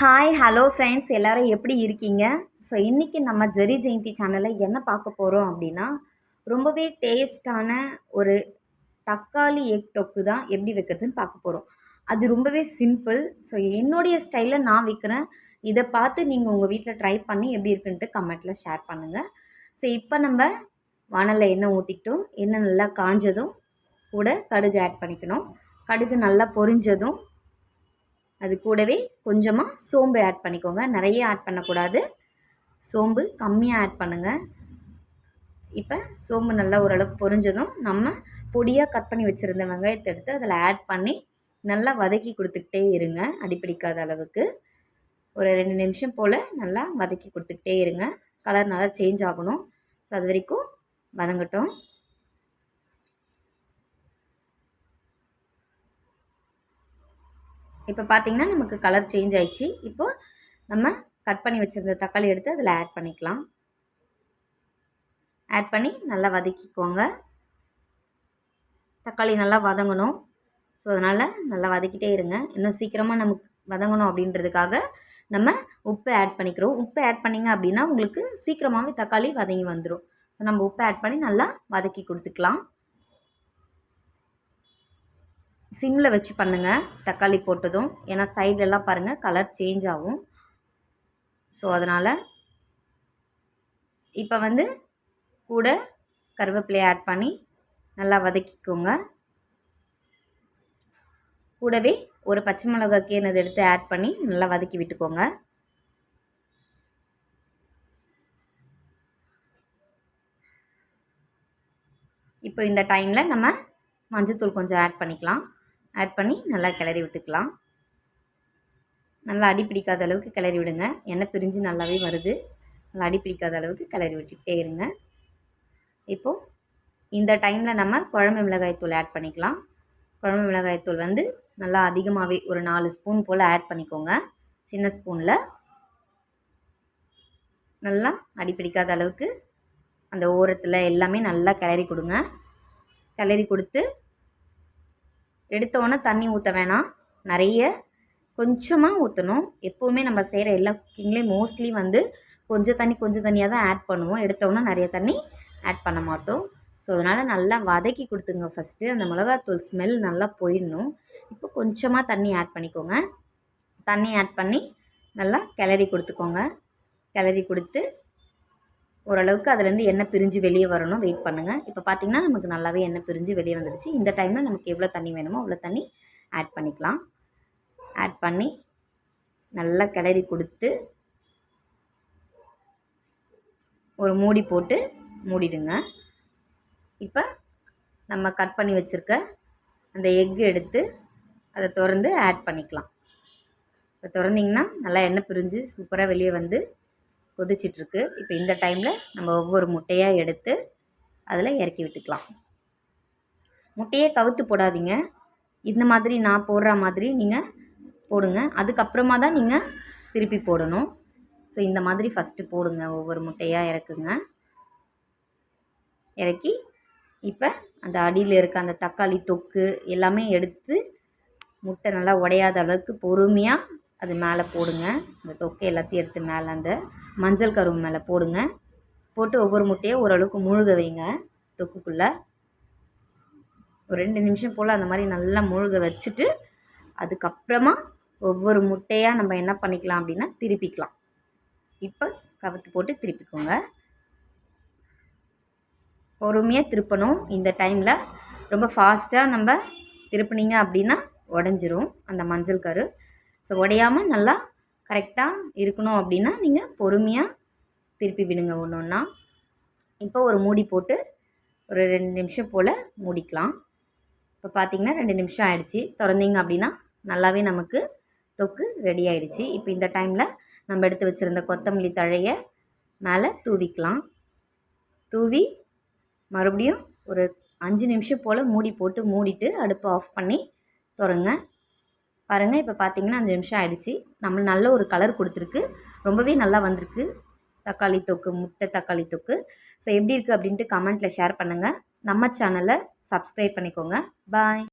Hi hello friends எல்லோரும் எப்படி இருக்கீங்க? ஸோ இன்றைக்கி நம்ம ஜெரி ஜெயந்தி சேனலில் என்ன பார்க்க போகிறோம் அப்படின்னா ரொம்பவே டேஸ்டான ஒரு தக்காளி எக் தொக்கு தான் எப்படி வைக்கிறதுன்னு பார்க்க போகிறோம் அது ரொம்பவே சிம்பிள் ஸோ என்னுடைய ஸ்டைலில் நான் வைக்கிறேன். இதை பார்த்து நீங்கள் உங்கள் வீட்டில் ட்ரை பண்ணி எப்படி இருக்குன்ட்டு கமெண்ட்டில் ஷேர் பண்ணுங்கள் ஸோ இப்போ நம்ம வானலில் எண்ணெய் ஊற்றிக்கிட்டோம் எண்ணெய் நல்லா காஞ்சதும் கூட கடுகு ஆட் பண்ணிக்கணும். கடுகு நல்லா பொரிஞ்சதும் அது கூடவே கொஞ்சமாக சோம்பு ஆட் பண்ணிக்கோங்க. நிறைய ஆட் பண்ணக்கூடாது. சோம்பு கம்மியாக ஆட் பண்ணுங்கள் இப்போ சோம்பு நல்லா ஓரளவுக்கு பொரிஞ்சதும் நம்ம பொடியாக கட் பண்ணி வச்சுருந்த வெங்காயத்தை எடுத்து அதில் ஆட் பண்ணி நல்லா வதக்கி கொடுத்துக்கிட்டே இருங்க. அடிப்பிடிக்காத அளவுக்கு. ஒரு ரெண்டு நிமிஷம் போல் நல்லா வதக்கி கொடுத்துக்கிட்டே இருங்க. கலர் நல்லா சேஞ்ச் ஆகணும். ஸோ அது வரைக்கும் வதங்கட்டும். இப்போ பார்த்தீங்கன்னா நமக்கு கலர் சேஞ்ச் ஆயிடுச்சு. இப்போது நம்ம கட் பண்ணி வச்சுருந்த தக்காளி எடுத்து அதில் ஆட் பண்ணிக்கலாம். ஆட் பண்ணி நல்லா வதக்கிக்கோங்க. தக்காளி நல்லா வதங்கணும். ஸோ அதனால் நல்லா வதக்கிட்டே இருங்க. இன்னும் சீக்கிரமாக நமக்கு வதங்கணும் அப்படின்றதுக்காக நம்ம உப்பு ஆட் பண்ணிக்கிறோம். உப்பு ஆட் பண்ணிங்க அப்படின்னா உங்களுக்கு சீக்கிரமாகவே தக்காளி வதங்கி வந்துடும் ஸோ நம்ம உப்பு ஆட் பண்ணி நல்லா வதக்கி கொடுத்துக்கலாம். சிம்மில் வச்சு பண்ணுங்கள் தக்காளி போட்டதும். ஏன்னா சைட்லலாம் பாருங்கள் கலர் சேஞ்ச் ஆகும். ஸோ அதனால் இப்போ வந்து கூட கருவேப்பிலையை ஆட் பண்ணி நல்லா வதக்கிக்கோங்க. கூடவே ஒரு பச்சை மிளகா கீனது எடுத்து ஆட் பண்ணி நல்லா வதக்கி விட்டுக்கோங்க. இப்போ இந்த டைமில் நம்ம மஞ்சத்தூள் கொஞ்சம் ஆட் பண்ணிக்கலாம். ஆட் பண்ணி நல்லா கிளறி விட்டுக்கலாம். நல்லா அடி பிடிக்காத அளவுக்கு கிளறி விடுங்க. எண்ணெய் பிரிஞ்சு நல்லாவே வருது. நல்லா அடி பிடிக்காத அளவுக்கு கிளறி விட்டுக்கிட்டே இருங்க. இப்போது இந்த டைமில் நம்ம குழம்பு மிளகாய்த்தூள் ஆட் பண்ணிக்கலாம். குழம்பு மிளகாய்த்தூள் வந்து நல்லா அதிகமாகவே ஒரு நாலு ஸ்பூன் போல் ஆட் பண்ணிக்கோங்க. சின்ன ஸ்பூனில் நல்லா அடி பிடிக்காத அளவுக்கு அந்த ஓரத்தில் எல்லாமே நல்லா கிளறி கொடுங்க. கிளறி கொடுத்து எடுத்தோடனே தண்ணி ஊற்ற வேணாம். நிறைய கொஞ்சமாக ஊற்றணும் எப்போவுமே நம்ம செய்கிற எல்லா குக்கிங்லேயும் மோஸ்ட்லி வந்து கொஞ்சம் தண்ணி கொஞ்சம் தண்ணியாக தான் ஆட் பண்ணுவோம். எடுத்தோடனே நிறைய தண்ணி ஆட் பண்ண மாட்டோம். ஸோ அதனால் நல்லா வதக்கி கொடுத்துங்க ஃபஸ்ட்டு அந்த மிளகாத்தூள் ஸ்மெல் நல்லா போயிடணும். இப்போ கொஞ்சமாக தண்ணி ஆட் பண்ணிக்கோங்க. தண்ணி ஆட் பண்ணி நல்லா கிளறி கொடுத்துக்கோங்க. கிளறி கொடுத்து ஓரளவுக்கு அதுலேருந்து எண்ணெய் பிரிஞ்சு வெளியே வரணும். வெயிட் பண்ணுங்கள் இப்போ பார்த்திங்கன்னா நமக்கு நல்லாவே எண்ணெய் பிரிஞ்சு வெளியே வந்துடுச்சு இந்த டைமில் நமக்கு எவ்வளோ தண்ணி வேணுமோ அவ்வளோ தண்ணி ஆட் பண்ணிக்கலாம். ஆட் பண்ணி நல்லா கிளறி கொடுத்து ஒரு மூடி போட்டு மூடிடுங்க. இப்போ நம்ம கட் பண்ணி வச்சுருக்க அந்த எக்கு எடுத்து அதை திறந்து ஆட் பண்ணிக்கலாம். இப்போ திறந்திங்கன்னா நல்லா எண்ணெய் பிரிஞ்சு சூப்பராக வெளியே வந்து கொதிச்சிட்ருக்கு. இப்போ இந்த டைமில் நம்ம ஒவ்வொரு முட்டையாக எடுத்து அதில் இறக்கி விட்டுக்கலாம். முட்டையே கவுத்து போடாதீங்க. இந்த மாதிரி நான் போடுற மாதிரி நீங்கள் போடுங்க. அதுக்கப்புறமா தான் நீங்கள் திருப்பி போடணும். ஸோ இந்த மாதிரி ஃபஸ்ட்டு போடுங்க. ஒவ்வொரு முட்டையாக இறக்குங்க. இறக்கி இப்போ அந்த அடியில் இருக்க அந்த தக்காளி தொக்கு எல்லாமே எடுத்து முட்டை நல்லா உடையாத அளவுக்கு பொறுமையாக அது மேலே போடுங்க. அந்த தொக்கை எல்லாத்தையும் எடுத்து மேலே அந்த மஞ்சள் கரும்பு மேலே போடுங்க. போட்டு ஒவ்வொரு முட்டையும் ஓரளவுக்கு முழுக வைங்க தொக்குக்குள்ளே. ஒரு ரெண்டு நிமிஷம் போல் அந்த மாதிரி நல்லா முழுக வச்சுட்டு அதுக்கப்புறமா ஒவ்வொரு முட்டையாக நம்ம என்ன பண்ணிக்கலாம் அப்படின்னா திருப்பிக்கலாம். இப்போ கவுத்து போட்டு திருப்பிக்கோங்க. பொறுமையாக திருப்பணும். இந்த டைமில் ரொம்ப ஃபாஸ்ட்டாக நம்ம திருப்பினீங்க அப்படின்னா உடஞ்சிரும் அந்த மஞ்சள் கரு. ஸோ உடையாமல் நல்லா கரெக்டாக இருக்கணும் அப்படின்னா நீங்கள் பொறுமையாக திருப்பி விடுங்க ஒன்று ஒன்றா இப்போ ஒரு மூடி போட்டு ஒரு ரெண்டு நிமிஷம் போல் மூடிக்கலாம். இப்போ பார்த்திங்கன்னா ரெண்டு நிமிஷம் ஆகிடுச்சி திறந்தீங்க அப்படின்னா நல்லாவே நமக்கு தொக்கு ரெடி ஆகிடுச்சி இப்போ இந்த டைமில் நம்ம எடுத்து வச்சுருந்த கொத்தமல்லி தழையை மேலே தூவிக்கலாம். தூவி மறுபடியும் ஒரு அஞ்சு நிமிஷம் போல் மூடி போட்டு மூடிட்டு அடுப்பை ஆஃப் பண்ணி திறங்க. பாருங்கள் இப்போ பார்த்தீங்கன்னா அஞ்சு நிமிஷம் ஆகிடுச்சி நம்ம நல்ல ஒரு கலர் கொடுத்துருக்கு. ரொம்பவே நல்லா வந்திருக்கு. தக்காளி தொக்கு முட்டை தக்காளி தொக்கு. ஸோ எப்படி இருக்குது அப்படின்ட்டு கமெண்ட்டில் ஷேர் பண்ணுங்கள் நம்ம சேனலை சப்ஸ்கிரைப் பண்ணிக்கோங்க. பாய்